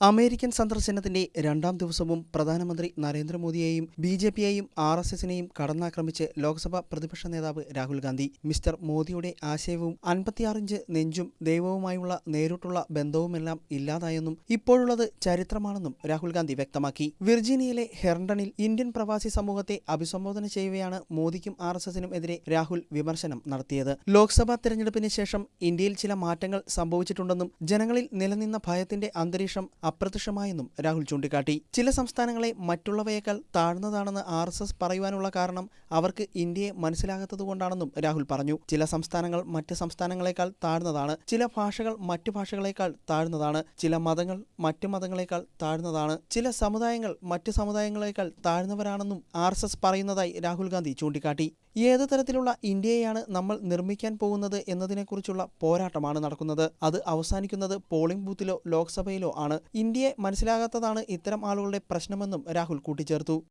American സന്ദർശനത്തിന്റെ രണ്ടാം ദിവസവും പ്രധാനമന്ത്രി നരേന്ദ്രമോദിയെയും ബി ജെ പിയെയും ആർ എസ് എസിനെയും കടന്നാക്രമിച്ച് ലോക്സഭാ പ്രതിപക്ഷ നേതാവ് രാഹുൽ ഗാന്ധി. മിസ്റ്റർ മോദിയുടെ ആശയവും അൻപത്തിയാറിഞ്ച് നെഞ്ചും ദൈവവുമായുള്ള നേരിട്ടുള്ള ബന്ധവുമെല്ലാം ഇല്ലാതായെന്നും ഇപ്പോഴുള്ളത് ചരിത്രമാണെന്നും രാഹുൽ ഗാന്ധി വ്യക്തമാക്കി. വിർജീനിയയിലെ ഹെർണ്ടണിൽ ഇന്ത്യൻ പ്രവാസി സമൂഹത്തെ അഭിസംബോധന ചെയ്യവെയാണ് മോദിക്കും ആർ എസ് എസിനും എതിരെ രാഹുൽ വിമർശനം നടത്തിയത്. ലോക്സഭാ തെരഞ്ഞെടുപ്പിന് ശേഷം ഇന്ത്യയിൽ ചില മാറ്റങ്ങൾ സംഭവിച്ചിട്ടുണ്ടെന്നും ജനങ്ങളിൽ നിലനിന്ന ഭയത്തിന്റെ അന്തരീക്ഷം അപ്രത്യക്ഷമായെന്നും രാഹുൽ ചൂണ്ടിക്കാട്ടി. ചില സംസ്ഥാനങ്ങളെ മറ്റുള്ളവയേക്കാൾ താഴ്ന്നതാണെന്ന് ആർ എസ് എസ് പറയുവാനുള്ള കാരണം അവർക്ക് ഇന്ത്യയെ മനസ്സിലാകാത്തതുകൊണ്ടാണെന്നും രാഹുൽ പറഞ്ഞു. ചില സംസ്ഥാനങ്ങൾ മറ്റ് സംസ്ഥാനങ്ങളെക്കാൾ താഴ്ന്നതാണ്. ചില ഭാഷകൾ മറ്റു ഭാഷകളെക്കാൾ താഴ്ന്നതാണ്. ചില മതങ്ങൾ മറ്റു മതങ്ങളെക്കാൾ താഴ്ന്നതാണ്. ചില സമുദായങ്ങൾ മറ്റ് സമുദായങ്ങളെക്കാൾ താഴ്ന്നവരാണെന്നും ആർ പറയുന്നതായി രാഹുൽ ഗാന്ധി ചൂണ്ടിക്കാട്ടി. ഏത് തരത്തിലുള്ള ഇന്ത്യയെയാണ് നമ്മൾ നിർമ്മിക്കാൻ പോകുന്നത് എന്നതിനെക്കുറിച്ചുള്ള പോരാട്ടമാണ് നടക്കുന്നത്. അത് അവസാനിക്കുന്നത് പോളിംഗ് ബൂത്തിലോ ലോക്സഭയിലോ ആണ്. ഇന്ത്യയെ മനസ്സിലാകാത്തതാണ് ഇത്തരം ആളുകളുടെ പ്രശ്നമെന്നും രാഹുൽ കൂട്ടിച്ചേർത്തു.